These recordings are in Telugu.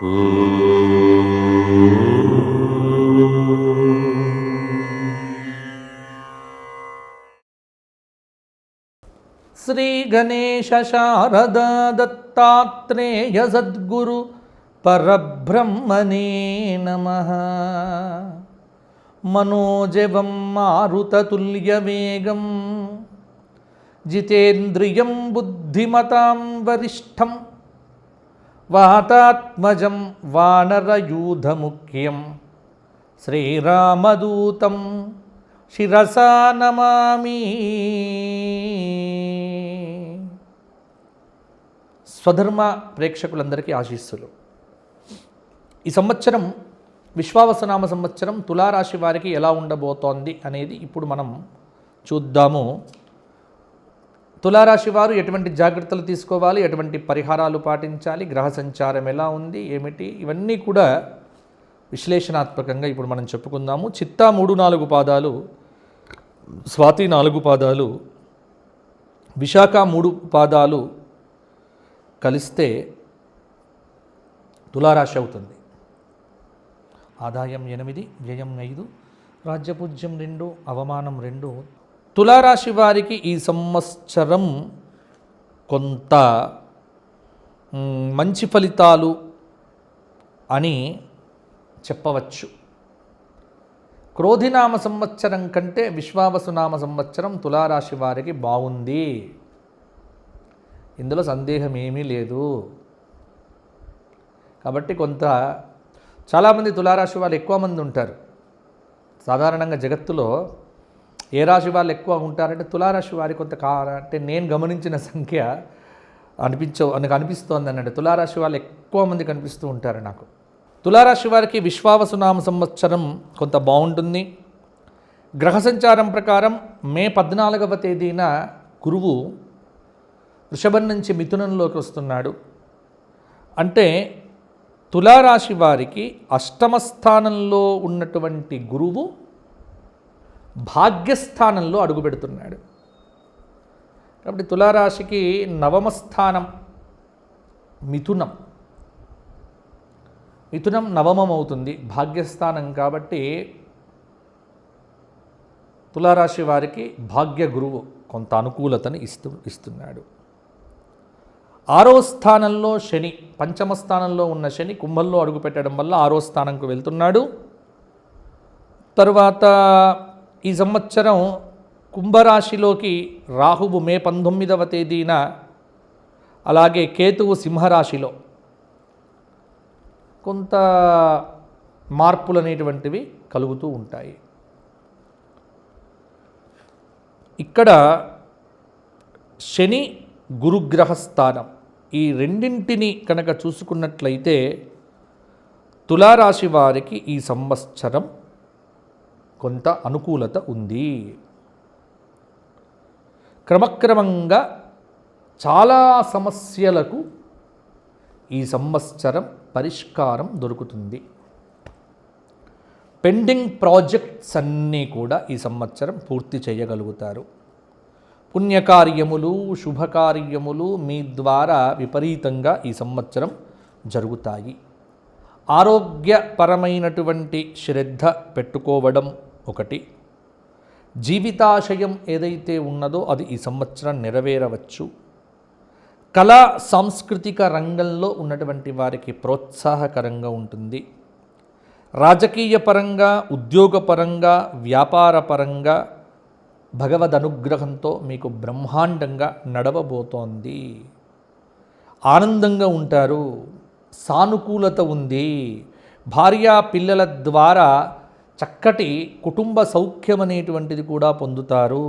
శ్రీ గణేశ శారదా దత్తాత్రేయ సద్గురు పరబ్రహ్మణే నమ. మనోజవం మారుతతుల్యవేగం. జితేంద్రియం బుద్ధిమతాం వరిష్టం. వాతాత్మజం వానరయూధముఖ్యం. శ్రీరామదూతం శిరసా నమామి. స్వధర్మ ప్రేక్షకులందరికీ ఆశీస్సులు. ఈ సంవత్సరం విశ్వావసనామ సంవత్సరం తులారాశి వారికి ఎలా ఉండబోతోంది అనేది ఇప్పుడు మనం చూద్దాము. తులారాశి వారు ఎటువంటి జాగ్రత్తలు తీసుకోవాలి? ఎటువంటి పరిహారాలు పాటించాలి? గ్రహ సంచారం ఎలా ఉంది? ఏమిటి? ఇవన్నీ కూడా విశ్లేషణాత్మకంగా ఇప్పుడు మనం చెప్పుకుందాము. చిత్తా మూడు నాలుగు పాదాలు స్వాతి నాలుగు పాదాలు విశాఖ మూడు పాదాలు కలిస్తే తులారాశి అవుతుంది. ఆదాయం ఎనిమిది వ్యయం ఐదు రాజ్యపూజ్యం రెండు అవమానం రెండు తులారాశి వారికి ఈ సంవత్సరం కొంత మంచి ఫలితాలు అని చెప్పవచ్చు. క్రోధినామ సంవత్సరం కంటే విశ్వావసునామ సంవత్సరం తులారాశి వారికి బాగుంది. ఇందులో సందేహం ఏమీ లేదు. కాబట్టి కొంత చాలామంది తులారాశి వాళ్ళు ఎక్కువ మంది ఉంటారు. సాధారణంగా జగత్తులో ఏ రాశి వాళ్ళు ఎక్కువ ఉంటారంటే తులారాశి వారి కొంత అంటే నేను గమనించిన సంఖ్య అనిపించవు నాకు అనిపిస్తోంది అన్నట్టు తులారాశి వాళ్ళు ఎక్కువ మంది కనిపిస్తూ ఉంటారు నాకు. తులారాశి వారికి విశ్వావసునామ సంవత్సరం కొంత బాగుంటుంది. గ్రహ సంచారం ప్రకారం మే పద్నాలుగవ తేదీన గురువు వృషభం నుంచి మిథునంలోకి వస్తున్నాడు. అంటే తులారాశి వారికి అష్టమ స్థానంలో ఉన్నటువంటి గురువు భాగ్యస్థానంలో అడుగుపెడుతున్నాడు. కాబట్టి తులారాశికి నవమ స్థానం మిథునం. మిథునం నవమం అవుతుంది భాగ్యస్థానం కాబట్టి తులారాశి వారికి భాగ్య గురువు కొంత అనుకూలతను ఇస్తూ ఇస్తున్నాడు. ఆరో స్థానంలో శని పంచమ స్థానంలో ఉన్న శని కుంభంలో అడుగుపెట్టడం వల్ల ఆరో స్థానంకు వెళ్తున్నాడు. తరువాత ఈ సంవత్సరం కుంభరాశిలోకి రాహువు మే పంతొమ్మిదవ తేదీన అలాగే కేతువు సింహరాశిలో. కొంత మార్పులు అనేటువంటివి కలుగుతూ ఉంటాయి. ఇక్కడ శని గురుగ్రహ స్థానం ఈ రెండింటిని కనుక చూసుకున్నట్లయితే తులారాశి వారికి ఈ సంవత్సరం కొంత అనుకూలత ఉంది. క్రమక్రమంగా చాలా సమస్యలకు ఈ సంవత్సరం పరిష్కారం దొరుకుతుంది. పెండింగ్ ప్రాజెక్ట్స్ అన్నీ కూడా ఈ సంవత్సరం పూర్తి చేయగలుగుతారు. పుణ్యకార్యములు శుభకార్యములు మీ ద్వారా విపరీతంగా ఈ సంవత్సరం జరుగుతాయి. ఆరోగ్యపరమైనటువంటి శ్రద్ధ పెట్టుకోవడం ఒకటి. జీవితాశయం ఏదైతే ఉన్నదో అది ఈ సంవత్సరం నెరవేరవచ్చు. కళా సాంస్కృతిక రంగంలో ఉన్నటువంటి వారికి ప్రోత్సాహకరంగా ఉంటుంది. రాజకీయ పరంగా ఉద్యోగపరంగా వ్యాపారపరంగా భగవద్ అనుగ్రహంతో మీకు బ్రహ్మాండంగా నడవబోతోంది. ఆనందంగా ఉంటారు. సానుకూలత ఉంది. భార్యా పిల్లల ద్వారా చక్కటి కుటుంబ సౌఖ్యం అనేటువంటిది కూడా పొందుతారు.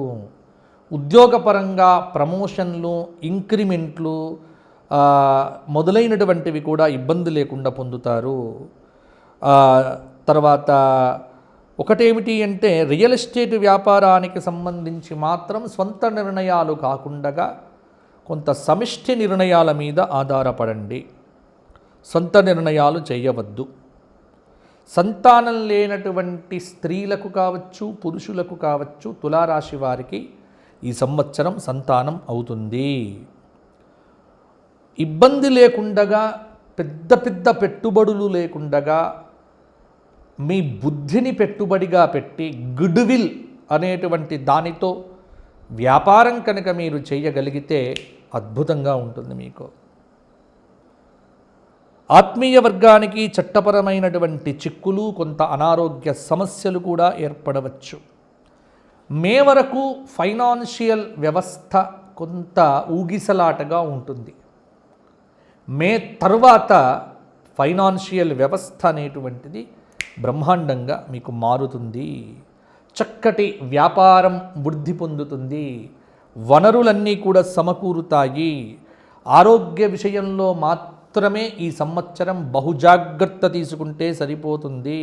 ఉద్యోగపరంగా ప్రమోషన్లు ఇంక్రిమెంట్లు మొదలైనటువంటివి కూడా ఇబ్బంది లేకుండా పొందుతారు. తర్వాత ఒకటేమిటి అంటే రియల్ ఎస్టేట్ వ్యాపారానికి సంబంధించి మాత్రం సొంత నిర్ణయాలు కాకుండా కొంత సమిష్టి నిర్ణయాల మీద ఆధారపడండి. సొంత నిర్ణయాలు చేయవద్దు. సంతానం లేనటువంటి స్త్రీలకు కావచ్చు పురుషులకు కావచ్చు తులారాశి వారికి ఈ సంవత్సరం సంతానం అవుతుంది. ఇబ్బంది లేకుండగా పెద్ద పెద్ద పెట్టుబడులు లేకుండగా మీ బుద్ధిని పెట్టుబడిగా పెట్టి గుడ్విల్ అనేటువంటి దానితో వ్యాపారం కనుక మీరు చేయగలిగితే అద్భుతంగా ఉంటుంది మీకు. ఆత్మీయ వర్గానికి చట్టపరమైనటువంటి చిక్కులు కొంత అనారోగ్య సమస్యలు కూడా ఏర్పడవచ్చు. మే వరకు ఫైనాన్షియల్ వ్యవస్థ కొంత ఊగిసలాటగా ఉంటుంది. మే తర్వాత ఫైనాన్షియల్ వ్యవస్థ అనేటువంటిది బ్రహ్మాండంగా మీకు మారుతుంది. చక్కటి వ్యాపారం వృద్ధి పొందుతుంది. వనరులన్నీ కూడా సమకూరుతాయి. ఆరోగ్య విషయంలో మాత్రం మాత్రమే ఈ సంవత్సరం బహుజాగ్రత్త తీసుకుంటే సరిపోతుంది.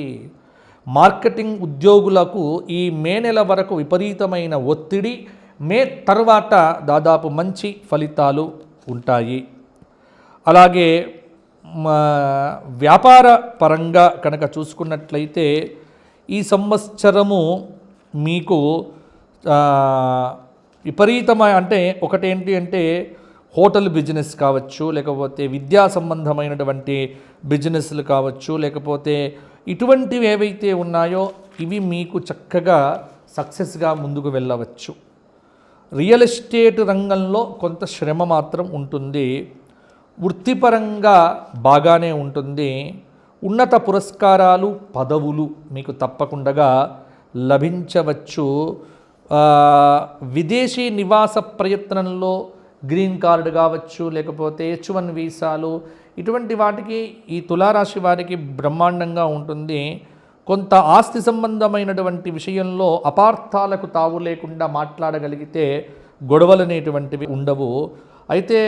మార్కెటింగ్ ఉద్యోగులకు ఈ మే నెల వరకు విపరీతమైన ఒత్తిడి మే తర్వాత దాదాపు మంచి ఫలితాలు ఉంటాయి. అలాగే మా వ్యాపార పరంగా కనుక చూసుకున్నట్లయితే ఈ సంవత్సరము మీకు ఆ, విపరీతమైన అంటే ఒకటేంటి అంటే హోటల్ బిజినెస్ కావచ్చు లేకపోతే విద్యా సంబంధమైనటువంటి బిజినెస్లు కావచ్చు లేకపోతే ఇటువంటివి ఏవైతే ఉన్నాయో ఇవి మీకు చక్కగా సక్సెస్గా ముందుకు వెళ్ళవచ్చు. రియల్ ఎస్టేట్ రంగంలో కొంత శ్రమ మాత్రం ఉంటుంది. వృత్తిపరంగా బాగానే ఉంటుంది. ఉన్నత పురస్కారాలు పదవులు మీకు తప్పకుండా లభించవచ్చు. విదేశీ నివాస ప్రయత్నంలో గ్రీన్ కార్డు కావచ్చు లేకపోతే హెచ్ వన్ వీసాలు ఇటువంటి వాటికి ఈ తులారాశి వారికి బ్రహ్మాండంగా ఉంటుంది. కొంత ఆస్తి సంబంధమైనటువంటి విషయంలో అపార్థాలకు తావు లేకుండా మాట్లాడగలిగితే గొడవలు అనేటువంటివి ఉండవు. అయితే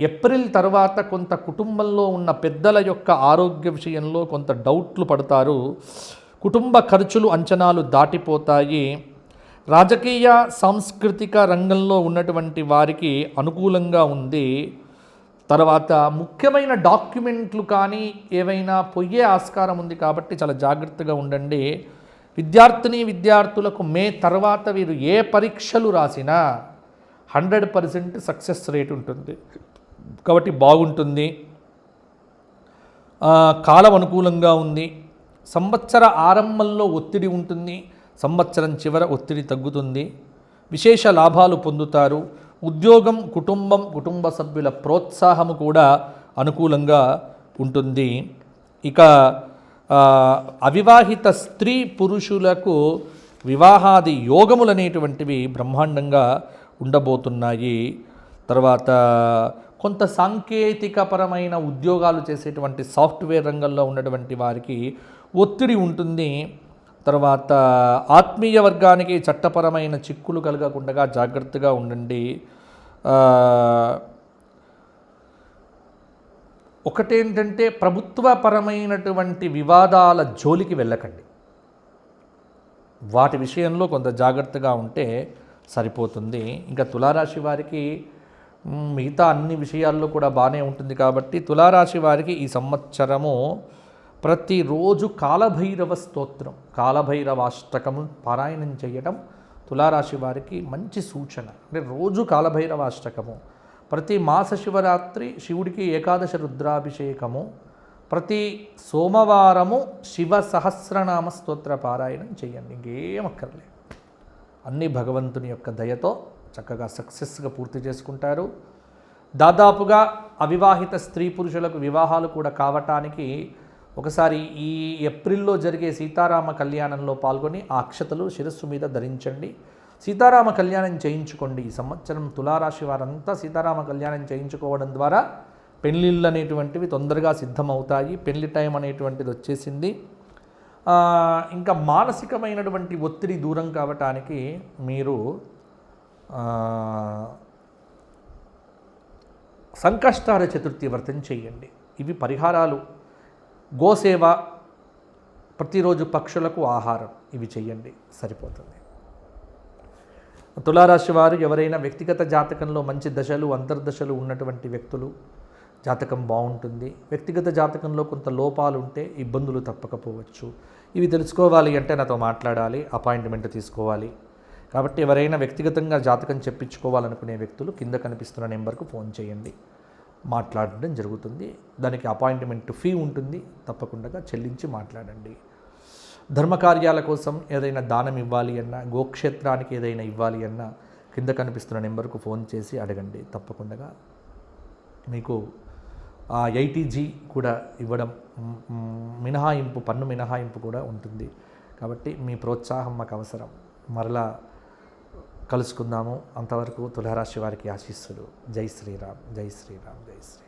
ఏప్రిల్ తర్వాత కొంత కుటుంబంలో ఉన్న పెద్దల యొక్క ఆరోగ్య విషయంలో కొంత డౌట్లు పడతారు. కుటుంబ ఖర్చులు అంచనాలు దాటిపోతాయి. రాజకీయ సాంస్కృతిక రంగంలో ఉన్నటువంటి వారికి అనుకూలంగా ఉంది తర్వాత ముఖ్యమైన డాక్యుమెంట్లు కానీ ఏవైనా పొయ్యే ఆస్కారం ఉంది కాబట్టి చాలా జాగ్రత్తగా ఉండండి. విద్యార్థిని విద్యార్థులకు మే తర్వాత వీరు ఏ పరీక్షలు రాసినా హండ్రెడ్ పర్సెంట్ సక్సెస్ రేట్ ఉంటుంది. కాబట్టి బాగుంటుంది. కాలం అనుకూలంగా ఉంది. సంవత్సర ఆరంభంలో ఒత్తిడి ఉంటుంది. సంవత్సరం చివర ఒత్తిడి తగ్గుతుంది. విశేష లాభాలు పొందుతారు. ఉద్యోగం కుటుంబం కుటుంబ సభ్యుల ప్రోత్సాహము కూడా అనుకూలంగా ఉంటుంది. ఇక అవివాహిత స్త్రీ పురుషులకు వివాహాది యోగములు అనేటువంటివి బ్రహ్మాండంగా ఉండబోతున్నాయి. తర్వాత కొంత సాంకేతికపరమైన ఉద్యోగాలు చేసేటువంటి సాఫ్ట్వేర్ రంగంలో ఉన్నటువంటి వారికి ఒత్తిడి ఉంటుంది. తర్వాత ఆత్మీయ వర్గానికి చట్టపరమైన చిక్కులు కలగకుండా జాగ్రత్తగా ఉండండి. ఒకటేంటంటే ప్రభుత్వపరమైనటువంటి వివాదాల జోలికి వెళ్ళకండి. వాటి విషయంలో కొంత జాగ్రత్తగా ఉంటే సరిపోతుంది. ఇంకా తులారాశి వారికి మిగతా అన్ని విషయాల్లో కూడా బాగానే ఉంటుంది కాబట్టి తులారాశి వారికి ఈ సంవత్సరము ప్రతిరోజు కాలభైరవ స్తోత్రం కాలభైరవాష్టకము పారాయణం చేయడం తులారాశి వారికి మంచి సూచన. అంటే రోజు కాలభైరవాష్టకము ప్రతి మాస శివరాత్రి శివుడికి ఏకాదశ రుద్రాభిషేకము ప్రతి సోమవారము శివ సహస్రనామ స్తోత్ర పారాయణం చేయండి. ఇంకేం అక్కర్లేదు. అన్ని భగవంతుని యొక్క దయతో చక్కగా సక్సెస్గా పూర్తి చేసుకుంటారు. దాదాపుగా అవివాహిత స్త్రీ పురుషులకు వివాహాలు కూడా కావటానికి ఒకసారి ఈ ఏప్రిల్లో జరిగే సీతారామ కళ్యాణంలో పాల్గొని ఆ అక్షతలు శిరస్సు మీద ధరించండి. సీతారామ కళ్యాణం చేయించుకోండి. ఈ సంవత్సరం తులారాశి వారంతా సీతారామ కళ్యాణం చేయించుకోవడం ద్వారా పెళ్ళిళ్ళు అనేటువంటివి తొందరగా సిద్ధమవుతాయి. పెళ్ళి టైం అనేటువంటిది వచ్చేసింది. ఇంకా మానసికమైనటువంటి ఒత్తిడి దూరం కావటానికి మీరు సంకష్టార చతుర్థి వ్రతం చేయండి. ఇవి పరిహారాలు. గోసేవ ప్రతిరోజు పక్షులకు ఆహారం. ఇవి చేయండి సరిపోతుంది. తులారాశి వారు ఎవరైనా వ్యక్తిగత జాతకంలో మంచి దశలు అంతర్దశలు ఉన్నటువంటి వ్యక్తులు జాతకం బాగుంటుంది. వ్యక్తిగత జాతకంలో కొంత లోపాలు ఉంటే ఇబ్బందులు తప్పకపోవచ్చు. ఇవి తెలుసుకోవాలి అంటే నాతో మాట్లాడాలి అపాయింట్మెంట్ తీసుకోవాలి. కాబట్టి ఎవరైనా వ్యక్తిగతంగా జాతకం చెప్పించుకోవాలనుకునే వ్యక్తులు కింద కనిపిస్తున్న నెంబర్కు ఫోన్ చేయండి. మాట్లాడడం జరుగుతుంది. దానికి అపాయింట్మెంట్ ఫీ ఉంటుంది. తప్పకుండా చెల్లించి మాట్లాడండి. ధర్మకార్యాల కోసం ఏదైనా దానం ఇవ్వాలి అన్నా గోక్షేత్రానికి ఏదైనా ఇవ్వాలి అన్నా కింద కనిపిస్తున్న నెంబర్కు ఫోన్ చేసి అడగండి. తప్పకుండా మీకు ఐటీజీ కూడా ఇవ్వడం మినహాయింపు పన్ను మినహాయింపు కూడా ఉంటుంది. కాబట్టి మీ ప్రోత్సాహం మాకు అవసరం. మరలా కలుసుకుందాము. అంతవరకు తులారాశి వారికి ఆశీస్సులు. జై శ్రీరామ్ జై శ్రీరామ్ జై శ్రీరామ్.